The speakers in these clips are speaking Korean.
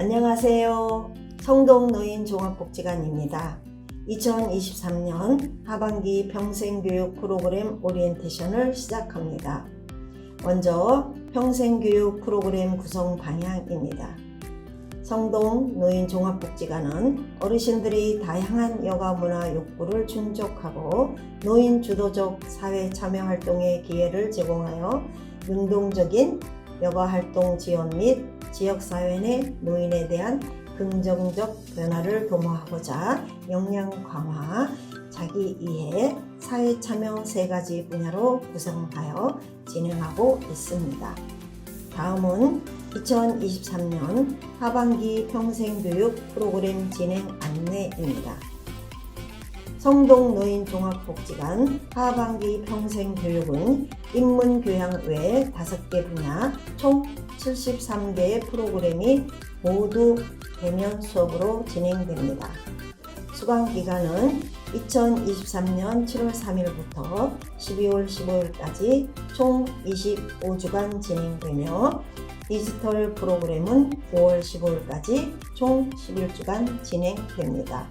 안녕하세요. 성동노인 종합복지관입니다. 2023년 하반기 평생교육 프로그램 오리엔테이션을 시작합니다. 먼저 평생교육 프로그램 구성 방향입니다. 성동 노인 종합복지관은 어르신들이 다양한 여가 문화 욕구를 충족하고 노인 주도적 사회 참여 활동의 기회를 제공하여 능동적인 여가 활동 지원 및 지역사회 내 노인에 대한 긍정적 변화를 도모하고자 역량 강화, 자기 이해, 사회 참여 세 가지 분야로 구성하여 진행하고 있습니다. 다음은 2023년 하반기 평생교육 프로그램 진행 안내입니다. 성동노인 종합복지관 하반기 평생교육은 인문교양 외 5개 분야 총 73개의 프로그램이 모두 대면 수업으로 진행됩니다. 수강 기간은 2023년 7월 3일부터 12월 15일까지 총 25주간 진행되며 디지털 프로그램은 5월 15일까지 총 11주간 진행됩니다.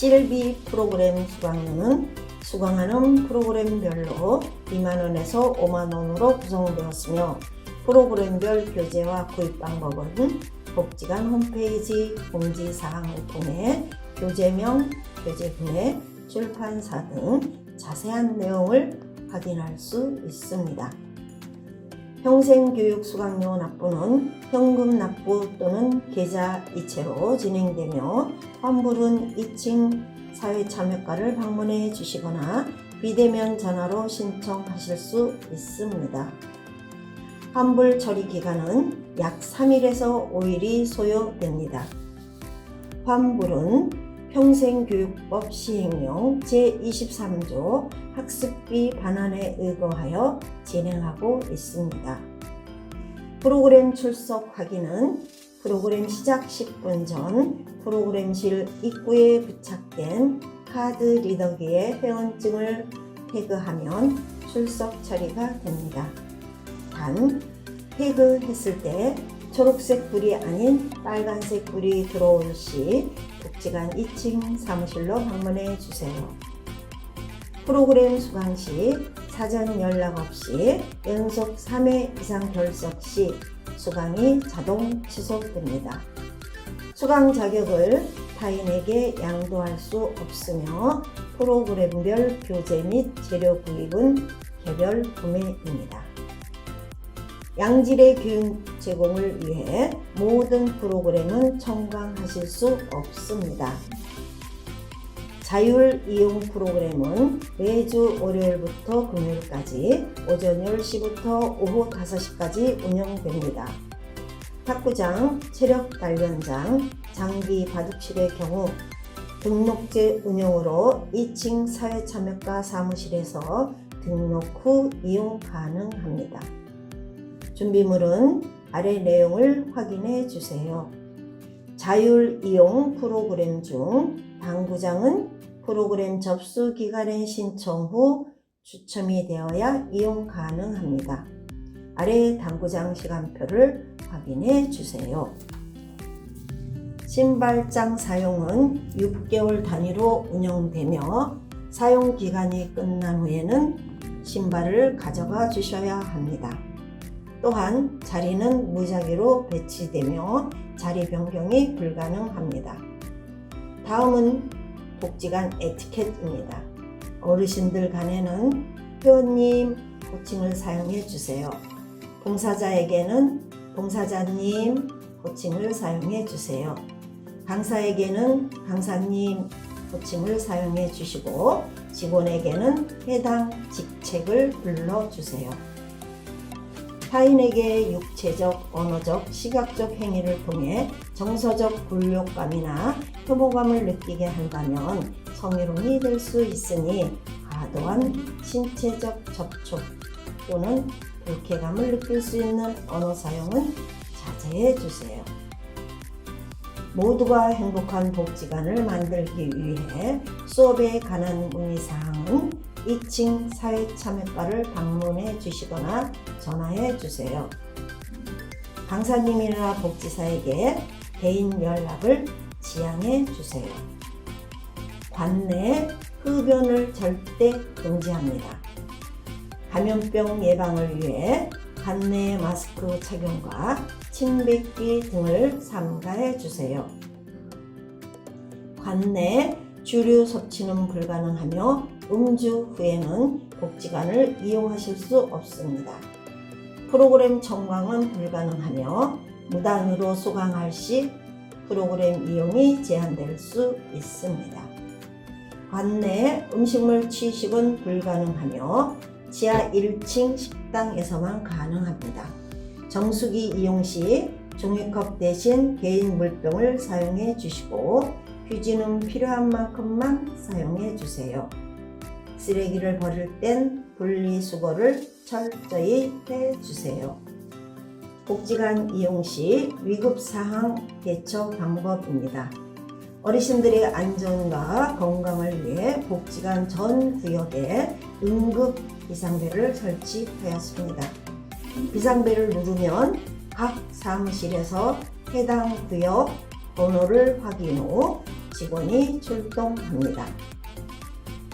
실비 프로그램 수강료는 수강하는 프로그램별로 2만원에서 5만원으로 구성되었으며 프로그램별 교재와 구입 방법은 복지관 홈페이지 공지사항을 통해 교재명, 교재 구매, 출판사 등 자세한 내용을 확인할 수 있습니다. 평생교육 수강료 납부는 현금 납부 또는 계좌 이체로 진행되며 환불은 2층 사회참여과를 방문해 주시거나 비대면 전화로 신청하실 수 있습니다. 환불 처리 기간은 약 3일에서 5일이 소요됩니다. 환불은 평생교육법 시행령 제23조 학습비 반환에 의거하여 진행하고 있습니다. 프로그램 출석 확인은 프로그램 시작 10분 전 프로그램실 입구에 부착된 카드 리더기에 회원증을 태그하면 출석 처리가 됩니다. 단, 태그했을 때 초록색 불이 아닌 빨간색 불이 들어올 시 복지관 2층 사무실로 방문해 주세요. 프로그램 수강 시 사전 연락 없이 연속 3회 이상 결석 시 수강이 자동 취소됩니다. 수강 자격을 타인에게 양도할 수 없으며 프로그램별 교재 및 재료 구입은 개별 구매입니다. 양질의 교육 제공을 위해 모든 프로그램은 청강하실 수 없습니다. 자율 이용 프로그램은 매주 월요일부터 금요일까지 오전 10시부터 오후 5시까지 운영됩니다. 탁구장, 체력 단련장, 장기 바둑실의 경우 등록제 운영으로 2층 사회참여과 사무실에서 등록 후 이용 가능합니다. 준비물은 아래 내용을 확인해 주세요. 자율 이용 프로그램 중 당구장은 프로그램 접수 기간의 신청 후 추첨이 되어야 이용 가능합니다. 아래 당구장 시간표를 확인해 주세요. 신발장 사용은 6개월 단위로 운영되며 사용 기간이 끝난 후에는 신발을 가져가 주셔야 합니다. 또한 자리는 무작위로 배치되며 자리 변경이 불가능합니다. 다음은 복지관 에티켓입니다. 어르신들 간에는 회원님 호칭을 사용해 주세요. 봉사자에게는 봉사자님 호칭을 사용해 주세요. 강사에게는 강사님 호칭을 사용해 주시고 직원에게는 해당 직책을 불러주세요. 타인에게 육체적, 언어적, 시각적 행위를 통해 정서적 굴욕감이나 혐오감을 느끼게 한다면 성희롱이 될 수 있으니 과도한 신체적 접촉 또는 불쾌감을 느낄 수 있는 언어 사용은 자제해 주세요. 모두가 행복한 복지관을 만들기 위해 수업에 관한 문의사항은 2층 사회참여과를 방문해 주시거나 전화해 주세요. 강사님이나 복지사에게 개인 연락을 지양해 주세요. 관내 흡연을 절대 금지합니다. 감염병 예방을 위해 관내 마스크 착용과 침뱉기 등을 삼가해 주세요. 관내 주류 섭취는 불가능하며 음주 후에는 복지관을 이용하실 수 없습니다. 프로그램 청광은 불가능하며 무단으로 수강할 시 프로그램 이용이 제한될 수 있습니다. 관내 음식물 취식은 불가능하며 지하 1층 식당에서만 가능합니다. 정수기 이용 시 종이컵 대신 개인 물병을 사용해 주시고 휴지는 필요한 만큼만 사용해 주세요. 쓰레기를 버릴 땐 분리수거를 철저히 해 주세요. 복지관 이용 시 위급사항 대처 방법입니다. 어르신들의 안전과 건강을 위해 복지관 전 구역에 응급 비상벨을 설치하였습니다. 비상벨을 누르면 각 사무실에서 해당 구역 번호를 확인 후 직원이 출동합니다.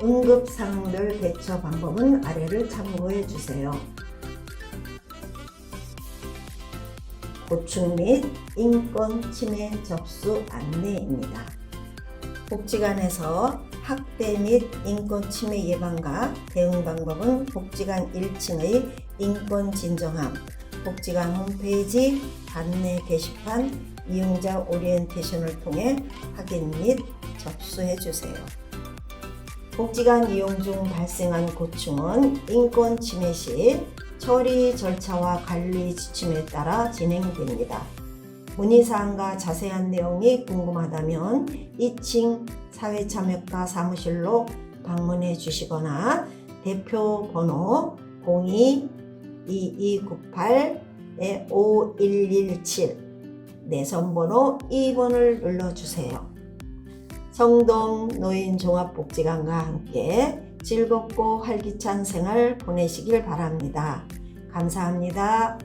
응급 상황별 대처 방법은 아래를 참고해 주세요. 고충 및 인권 침해 접수 안내입니다. 복지관에서 학대 및 인권 침해 예방과 대응 방법은 복지관 1층의 인권 진정함, 복지관 홈페이지 안내 게시판 이용자 오리엔테이션을 통해 확인 및 접수해 주세요. 복지관 이용 중 발생한 고충은 인권 침해 시 처리 절차와 관리 지침에 따라 진행됩니다. 문의사항과 자세한 내용이 궁금하다면 2층 사회참여과 사무실로 방문해 주시거나 대표 번호 02-2298-5117 내선번호 2번을 눌러주세요. 성동 노인 종합복지관과 함께 즐겁고 활기찬 생활 보내시길 바랍니다. 감사합니다.